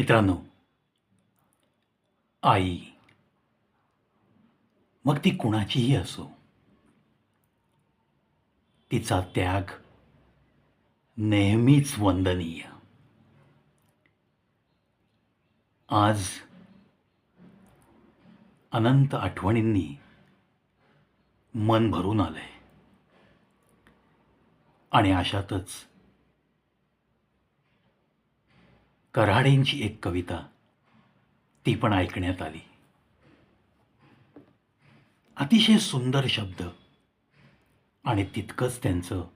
मित्रांनो आई मग ती कुणाचीही असो तिचा त्याग नेहमीच वंदनीय. आज अनंत आठवणींनी मन भरून आलंय. आणि अशातच कऱ्हाडेंची एक कविता ती पण ऐकण्यात आली. अतिशय सुंदर शब्द आणि तितकंच त्यांचं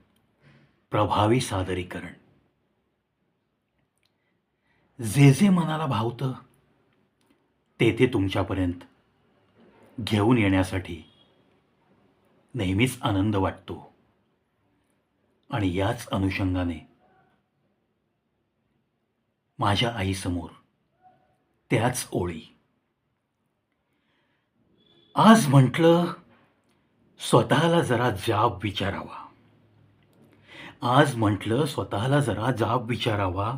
प्रभावी सादरीकरण. जे जे मनाला भावतं ते ते तुमच्यापर्यंत घेऊन येण्यासाठी नेहमीच आनंद वाटतो. आणि याच अनुषंगाने माझ्या आईसमोर. त्याच ओळी. आज म्हटलं स्वतःला जरा जाब विचारावा. आज म्हटलं स्वतःला जरा जाब विचारावा.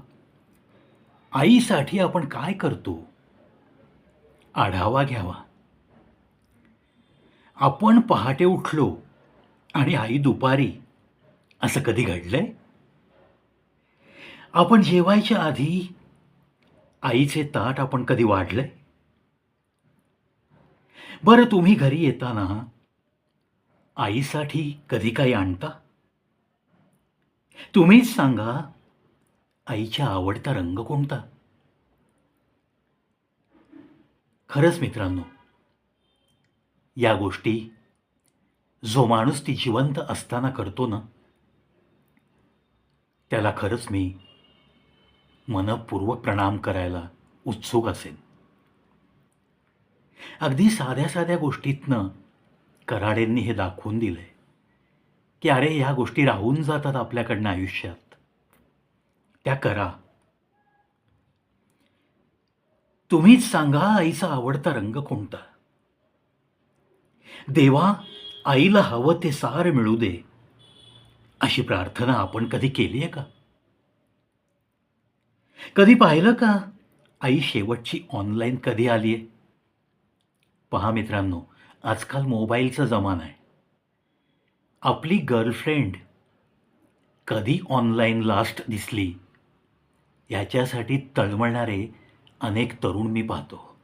आईसाठी आपण काय करतो? आढावा घ्यावा. आपण पहाटे उठलो आणि आई दुपारी असं कधी घडलंय? आपण जेवायच्या आधी आईचे ताट आपण कधी वाढलंय? बरं तुम्ही घरी येताना आईसाठी कधी काही आणता? तुम्हीच सांगा आईच्या आवडता रंग कोणता? खरंच मित्रांनो या गोष्टी जो माणूस ती जिवंत असताना करतो ना त्याला खरंच मी मनपूर्वक प्रणाम करायला उत्सुक असेल. अगदी साध्या साध्या गोष्टीतनं कराडेंनी हे दाखवून दिलंय की अरे ह्या गोष्टी राहून जातात आपल्याकडनं आयुष्यात. त्या करा. तुम्हीच सांगा आईचा आवडता रंग कोणता? देवा आईला हवं ते सार मिळू दे अशी प्रार्थना आपण कधी केली आहे का? कधी पाहिलं का? आई शेवटची ऑनलाईन कधी आली आहे पहा मित्रांनो आजकाल मोबाईलचा जमाना आहे. आपली गर्लफ्रेंड कधी ऑनलाईन लास्ट दिसली याच्यासाठी तळमळणारे अनेक तरुण मी पाहतो.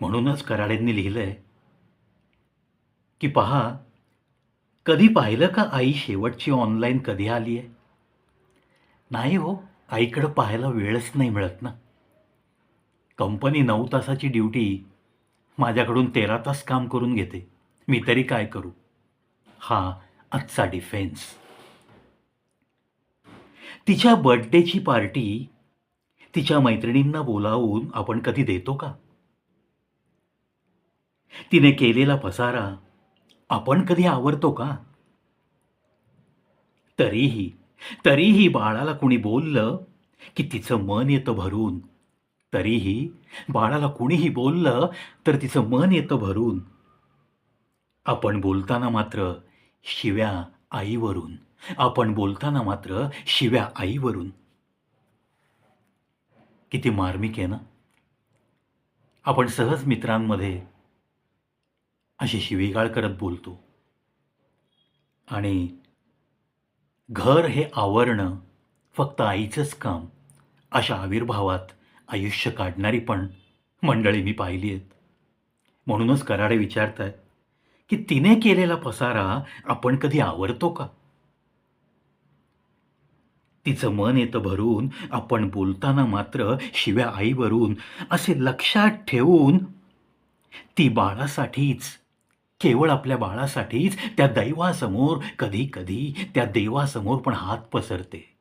म्हणूनच कराडेंनी लिहिलंय की पहा कधी पाहिलं का आई शेवटची ऑनलाईन कधी आली आहे नाही हो आईकडं पाहायला वेळच नाही मिळत ना. कंपनी नऊ तासाची ड्युटी माझ्याकडून तेरा तास काम करून घेते. मी तरी काय करू? हा आजचा डिफेन्स तिच्या बर्थडेची पार्टी तिच्या मैत्रिणींना बोलावून आपण कधी देतो का? तिने केलेला पसारा आपण कधी आवरतो का? तरीही तरीही बाळाला कुणी बोललं की तिचं मन येतं भरून? तरीही बाळाला कुणीही बोललं तर तिचं मन येतं भरून? आपण बोलताना मात्र शिव्या आईवरून. आपण बोलताना मात्र शिव्या आईवरून. किती मार्मिक आहे ना? आपण सहज मित्रांमध्ये अशी शिवीगाळ करत बोलतो. आणि घर हे आवरणं फक्त आईचंच काम अशा आविर्भावात आयुष्य काढणारी पण मंडळी मी पाहिली आहेत. म्हणूनच कराडे विचारत आहेत की तिने केलेला पसारा आपण कधी आवरतो का? तिचं मन येतं भरून आपण बोलताना मात्र शिव्या आईवरून असे लक्षात ठेवून ती बाळासाठीच केवळ आपल्या बाळासाठीच त्या दैवासमोर कधी कधी त्या देवासमोर पण हात पसरते.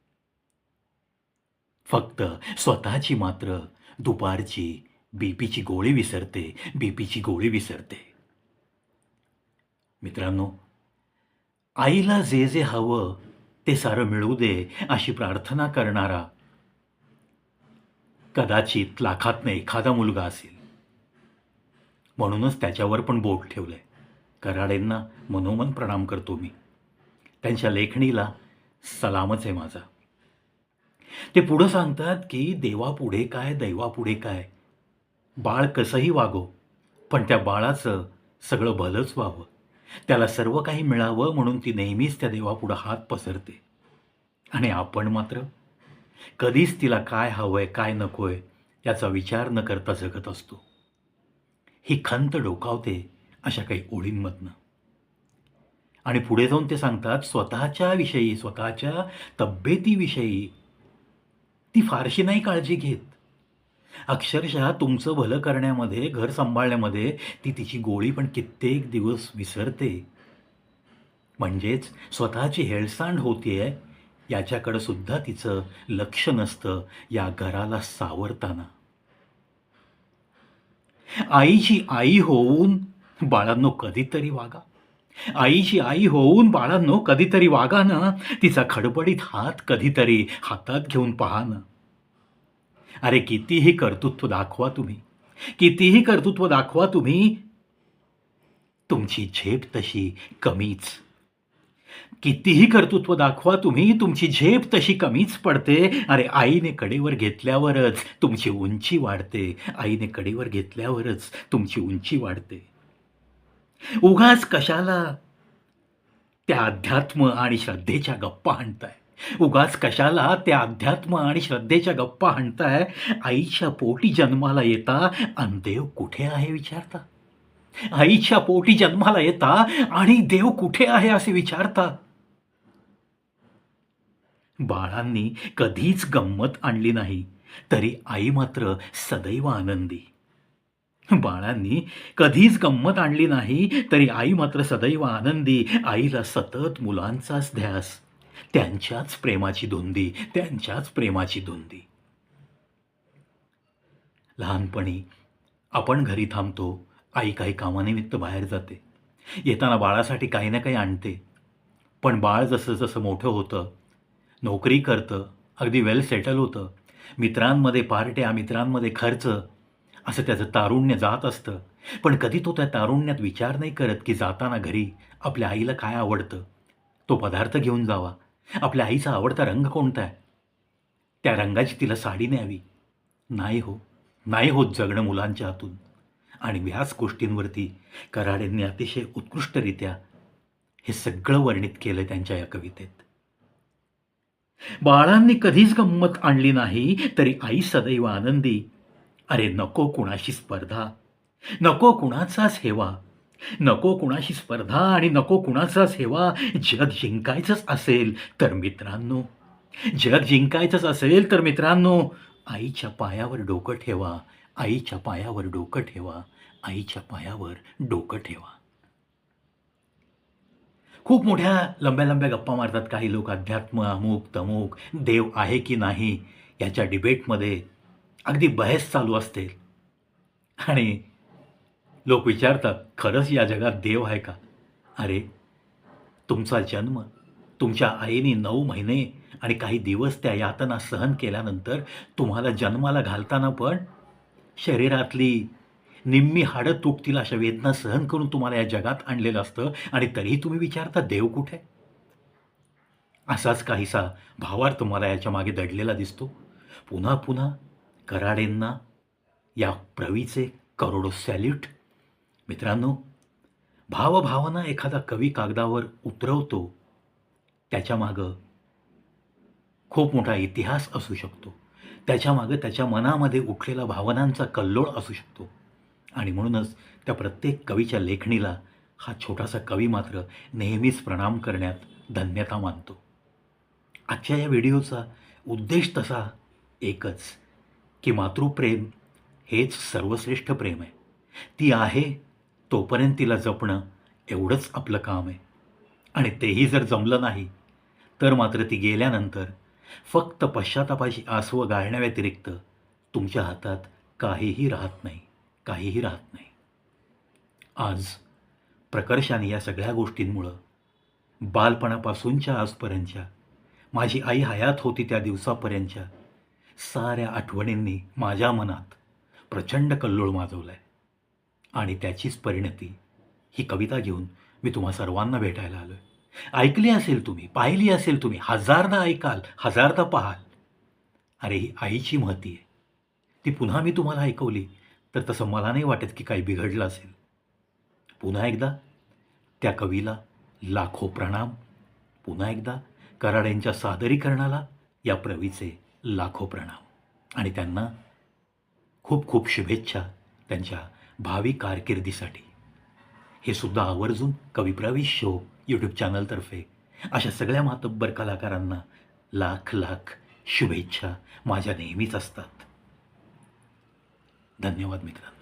फक्त स्वतःची मात्र दुपारची बीपीची गोळी विसरते बीपीची गोळी विसरते. मित्रांनो आईला जे जे हवं ते सारं मिळू दे अशी प्रार्थना करणारा कदाचित लाखातनं एखादा मुलगा असेल. म्हणूनच त्याच्यावर पण बोट ठेवलंय. कराडेंना मनोमन प्रणाम करतो मी. त्यांच्या लेखणीला सलामच आहे माझा. ते पुढं सांगतात की देवापुढे काय दैवापुढे काय? बाळ कसंही वागो पण त्या बाळाचं सगळं भलंच व्हावं. त्याला सर्व काही मिळावं म्हणून ती नेहमीच त्या देवापुढं हात पसरते. आणि आपण मात्र कधीच तिला काय हवंय काय नकोय याचा विचार न करता जगत असतो. ही खंत डोकावते अशा काही ओळींमधनं. आणि पुढे जाऊन ते सांगतात स्वतःच्या विषयी स्वतःच्या तब्येतीविषयी. ती फारशी नाही काळजी घेत. अक्षरशः तुमचं भलं करण्यामध्ये घर सांभाळण्यामध्ये ती तिची गोळी पण कित्येक दिवस विसरते. म्हणजेच स्वतःची हेळसांड होतीये याच्याकडं सुद्धा तिचं लक्ष नसतं या घराला सावरताना. आईची आई होऊन बाळांनो कधीतरी वागा. आईची आई होऊन बाळांनो कधीतरी वागा ना. तिचा खडबडीत हात कधीतरी हातात घेऊन पहा ना. अरे कितीही कर्तृत्व दाखवा तुम्ही. कितीही कर्तृत्व दाखवा तुम्ही. तुमची झेप तशी कमीच. कितीही कर्तृत्व दाखवा तुम्ही तुमची झेप तशी कमीच पडते. अरे आईने कडेवर घेतल्यावरच तुमची उंची वाढते. आईने कडेवर घेतल्यावरच तुमची उंची वाढते. उगाच कशाला? त्या अध्यात्म आणि श्रद्धेच्या गप्पा हाणताय. उगाच कशाला त्या अध्यात्म आणि श्रद्धेच्या गप्पा हाणताय? आईच्या पोटी जन्माला येता आणि देव कुठे आहे विचारता? आईच्या पोटी जन्माला येता आणि देव कुठे आहे असे विचारता? बाळांनी कधीच गंमत आणली नाही तरी आई मात्र सदैव आनंदी. बाळांनी कधीच गंमत आणली नाही तरी आई मात्र सदैव आनंदी आईला सतत मुलांचाच ध्यास. त्यांच्याच प्रेमाची धुंदी त्यांच्याच प्रेमाची धुंदी. लहानपणी आपण घरी थांबतो आई काही कामानिमित्त बाहेर जाते. येताना बाळासाठी काही ना काही आणते. पण बाळ जसं जसं मोठं होतं नोकरी करतं अगदी वेल सेटल होतं. मित्रांमध्ये पार्ट्या मित्रांमध्ये खर्च असं त्याचं तारुण्य जात असतं. पण कधी तो त्या तारुण्यात विचार नाही करत की जाताना घरी आपल्या आईला काय आवडतं? तो पदार्थ घेऊन जावा. आपल्या आईचा आवडता रंग कोणता आहे? त्या रंगाची तिला साडी न्यावी. नाही हो नाही होत जगणं मुलांच्या हातून. आणि व्यास गोष्टींवरती कराडेंनी अतिशय उत्कृष्टरित्या हे सगळं वर्णित केलं त्यांच्या या कवितेत. बाळांनी कधीच गंमत आणली नाही तरी आई सदैव आनंदी अरे नको कुणाशी स्पर्धा. नको कुणाचाच हेवा नको कुणाशी स्पर्धा आणि नको कुणाचाच हेवा जग जिंकायचंच असेल तर मित्रांनो. जग जिंकायचंच असेल तर मित्रांनो आईच्या पायावर डोकं ठेवा. आईच्या पायावर डोकं ठेवा. आईच्या पायावर डोकं ठेवा. खूप मोठ्या लंब्या लंब्या गप्पा मारतात काही लोक अध्यात्म अमुक तमुक देव आहे की नाही याच्या डिबेटमध्ये अगदी बहेस चालू असते आणि लोक विचारतात खरंच या जगात देव आहे का? अरे तुमचा जन्म तुमच्या आईने नऊ महिने आणि काही दिवस त्या यातना सहन केल्यानंतर तुम्हाला जन्माला घालताना पण शरीरातली निम्मी हाडं तुटतील अशा वेदना सहन करून तुम्हाला या जगात आणलेलं असतं आणि तरीही तुम्ही विचारता देव कुठे? असाच काहीसा भावार्थ मला याच्या मागे दडलेला दिसतो. पुन्हा पुन्हा कराडेंना या प्रवीचे करोडो सॅल्यूट. मित्रांनो भावभावना एखादा कवी कागदावर उतरवतो त्याच्यामागं खूप मोठा इतिहास असू शकतो. त्याच्यामागं त्याच्या मनामध्ये उठलेला भावनांचा कल्लोळ असू शकतो. आणि म्हणूनच त्या प्रत्येक कवीच्या लेखणीला हा छोटासा कवी मात्र नेहमीच प्रणाम करण्यात धन्यता मानतो. आजच्या या व्हिडिओचा उद्देश तसा एकच की मातृप्रेम हेच सर्वश्रेष्ठ प्रेम आहे. ती आहे तोपर्यंत तिला जपणं एवढंच आपलं काम आहे. आणि तेही जर जमलं नाही तर मात्र ती गेल्यानंतर फक्त पश्चातापाशी आसवं गाळण्याव्यतिरिक्त तुमच्या हातात काहीही राहत नाही काहीही राहत नाही. आज प्रकर्षाने या सगळ्या गोष्टींमुळं बालपणापासूनच्या आजपर्यंतच्या माझी आई हयात होती त्या दिवसापर्यंतच्या साऱ्या आठवणींनी माझ्या मनात प्रचंड कल्लोळ माजवला आहे आणि त्याचीच परिणती ही कविता घेऊन मी तुम्हा सर्वांना भेटायला आलो आहे ऐकली असेल तुम्ही पाहिली असेल तुम्ही हजारदा ऐकाल हजारदा पाहाल. अरे ही आईची महती आहे. ती पुन्हा मी तुम्हाला ऐकवली तर तसं मला नाही वाटत की काही बिघडलं असेल. पुन्हा एकदा त्या कवीला लाखो प्रणाम. पुन्हा एकदा कराड्यांच्या सादरीकरणाला या प्रवीचे लाखो प्रणाम. आणि त्यांना खूप खूप शुभेच्छा त्यांच्या भावी कारकिर्दीसाठी. हे सुद्धा आवर्जून कवी शो यूट्यूब चॅनलतर्फे अशा सगळ्या मातब्बर कलाकारांना लाख लाख शुभेच्छा. माझ्या नेहमीच असतात. धन्यवाद मित्रांनो.